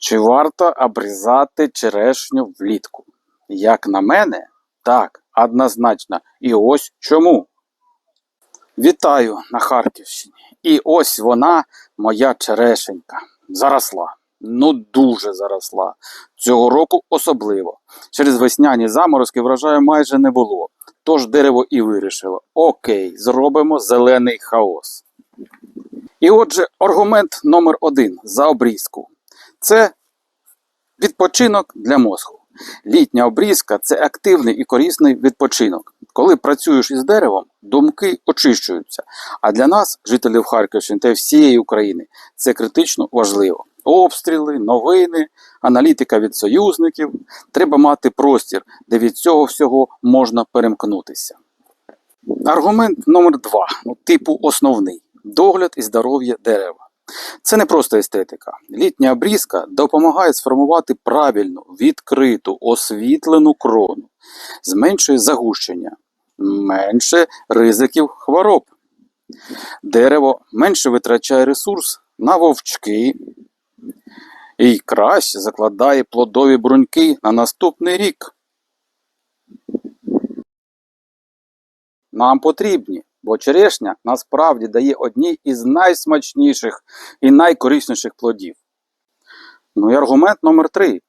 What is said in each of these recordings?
Чи варто обрізати черешню влітку? Як на мене, так, однозначно. І ось чому. Вітаю на Харківщині. І ось вона, моя черешенька. Заросла. Ну, дуже заросла. Цього року особливо. Через весняні заморозки врожаю майже не було. Тож дерево і вирішило: окей, зробимо зелений хаос. І отже, аргумент номер один за обрізку. Це відпочинок для мозку. Літня обрізка це активний і корисний відпочинок. Коли працюєш із деревом, думки очищуються. А для нас, жителів Харківщини та всієї України, це критично важливо. Обстріли, новини, аналітика від союзників. Треба мати простір, де від цього всього можна перемкнутися. Аргумент номер два, ну, типу основний догляд і здоров'я дерева. Це не просто естетика. Літня обрізка допомагає сформувати правильну, відкриту, освітлену крону, зменшує загущення, менше ризиків хвороб. Дерево менше витрачає ресурс на вовчки і краще закладає плодові бруньки на наступний рік. Нам потрібні, бо черешня насправді дає одні із найсмачніших і найкорисніших плодів. Ну і аргумент номер три.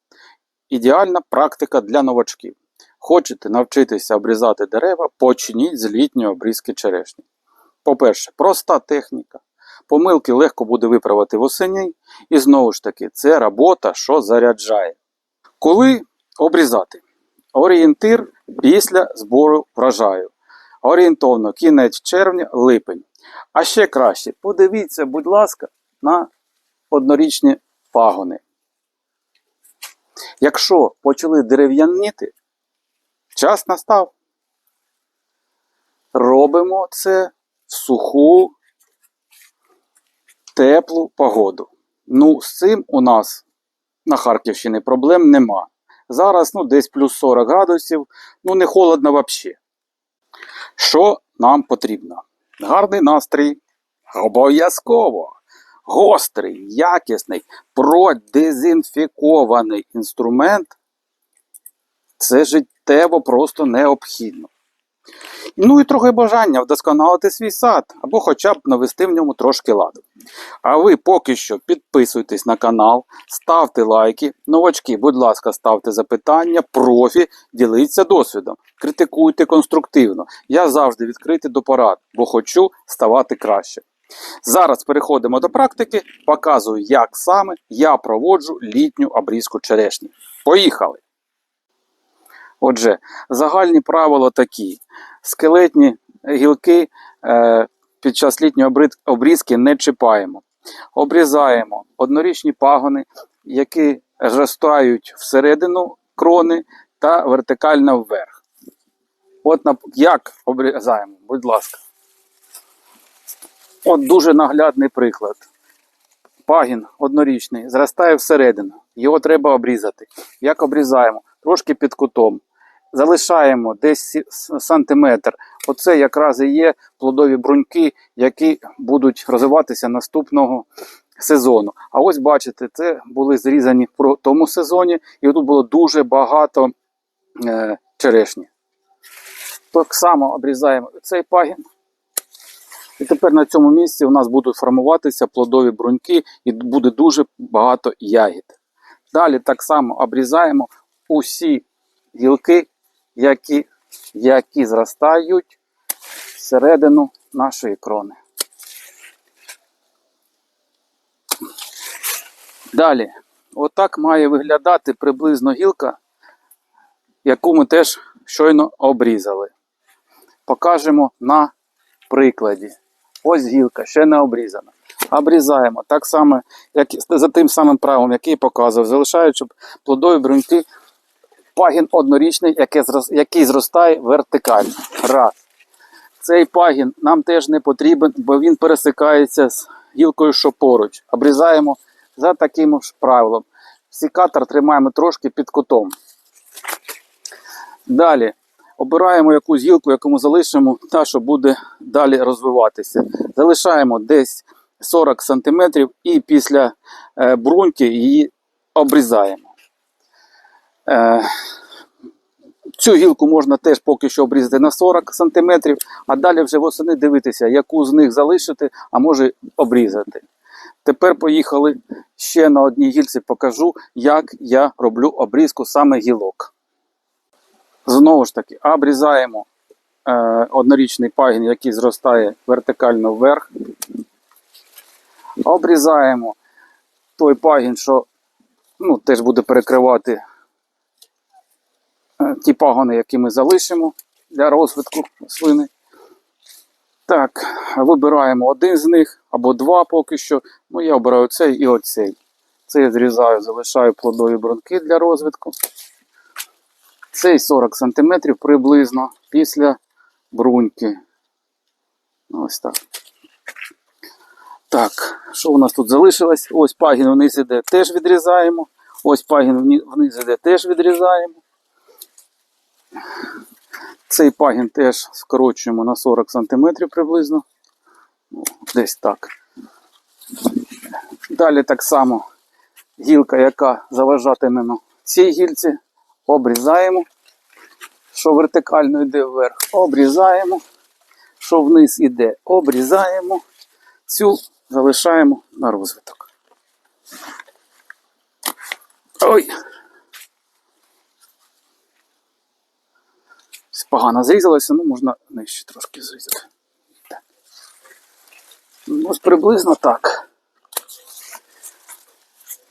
Ідеальна практика для новачків. Хочете навчитися обрізати дерева, почніть з літньої обрізки черешні. По-перше, проста техніка. Помилки легко буде виправити восені, і знову ж таки, це робота, що заряджає. Коли обрізати? Орієнтир після збору врожаю. Орієнтовно кінець червня, липень. А ще краще, подивіться, будь ласка, на однорічні пагони. Якщо почали дерев'яніти, час настав. Робимо це в суху, теплу погоду. Ну, з цим у нас на Харківщині проблем нема. Зараз ну, десь плюс 40 градусів, ну не холодно взагалі. Що нам потрібно? Гарний настрій. Обов'язково. Гострий, якісний, продезінфікований інструмент це життєво просто необхідно. Ну і трохи бажання вдосконалити свій сад, або хоча б навести в ньому трошки ладу. А ви поки що підписуйтесь на канал, ставте лайки. Новачки, будь ласка, ставте запитання, профі, діліться досвідом, критикуйте конструктивно. Я завжди відкритий до порад, бо хочу ставати краще. Зараз переходимо до практики, показую, як саме я проводжу літню обрізку черешні. Поїхали! Отже, загальні правила такі: скелетні гілки е, під час літньої обрізки не чіпаємо. Обрізаємо однорічні пагони, які зростають всередину крони та вертикально вверх. От як обрізаємо, будь ласка. От дуже наглядний приклад. Пагін однорічний зростає всередину. Його треба обрізати. Як обрізаємо? Трошки під кутом. Залишаємо десь сантиметр. Оце якраз і є плодові бруньки, які будуть розвиватися наступного сезону. А ось бачите, це були зрізані в тому сезоні, і тут було дуже багато е, черешні. Так само обрізаємо цей пагін. І тепер на цьому місці у нас будуть формуватися плодові бруньки і буде дуже багато ягід. Далі так само обрізаємо усі гілки, які, які зростають всередину нашої крони. Далі, отак має виглядати приблизно гілка, яку ми теж щойно обрізали. Покажемо на прикладі. Ось гілка, ще не обрізана. Обрізаємо так само, як за тим самим правилом, який показував, залишаючи плодові бруньки, пагін однорічний, який, зрос- який зростає вертикально. Раз. Цей пагін нам теж не потрібен, бо він пересикається з гілкою, що поруч. Обрізаємо за таким ж правилом. Сікатор тримаємо трошки під кутом. Далі обираємо якусь гілку, яку ми залишимо, та, що буде далі розвиватися. Залишаємо десь 40 см і після е, бруньки її обрізаємо. Е, Цю гілку можна теж поки що обрізати на 40 см, а далі вже восени дивитися, яку з них залишити, а може обрізати. Тепер поїхали ще на одній гілці покажу, як я роблю обрізку саме гілок. Знову ж таки, обрізаємо е, однорічний пагін, який зростає вертикально вверх. Обрізаємо той пагін, що ну, теж буде перекривати ті пагони, які ми залишимо для розвитку рослини. Так, вибираємо один з них або два поки що. Ну, я обираю цей і оцей. Цей зрізаю, залишаю плодові брунки для розвитку. Цей 40 см приблизно після бруньки. Ось так. Так, що у нас тут залишилось? Ось пагін вниз іде, теж відрізаємо. Ось пагін вниз іде, теж відрізаємо. Цей пагін теж скорочуємо на 40 см приблизно. Ну, Десь так. Далі так само гілка, яка заважатиме на цій гільці, обрізаємо. Що вертикально йде вверх, обрізаємо. Що вниз іде, обрізаємо. Цю залишаємо на розвиток. Ой. Погано зрізалося, ну можна нижче трошки зрізати. Так. Ну, ось приблизно так.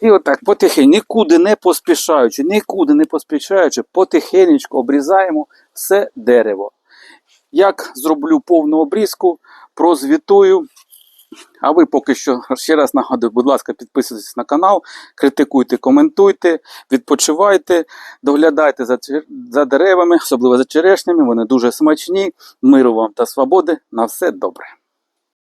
І отак потихеньку, нікуди не поспішаючи, нікуди не поспішаючи, потихеньку обрізаємо все дерево. Як зроблю повну обрізку, прозвітую. А ви поки що ще раз нагадую, будь ласка, підписуйтесь на канал, критикуйте, коментуйте, відпочивайте, доглядайте за, за деревами, особливо за черешнями. Вони дуже смачні. Миру вам та свободи. На все добре.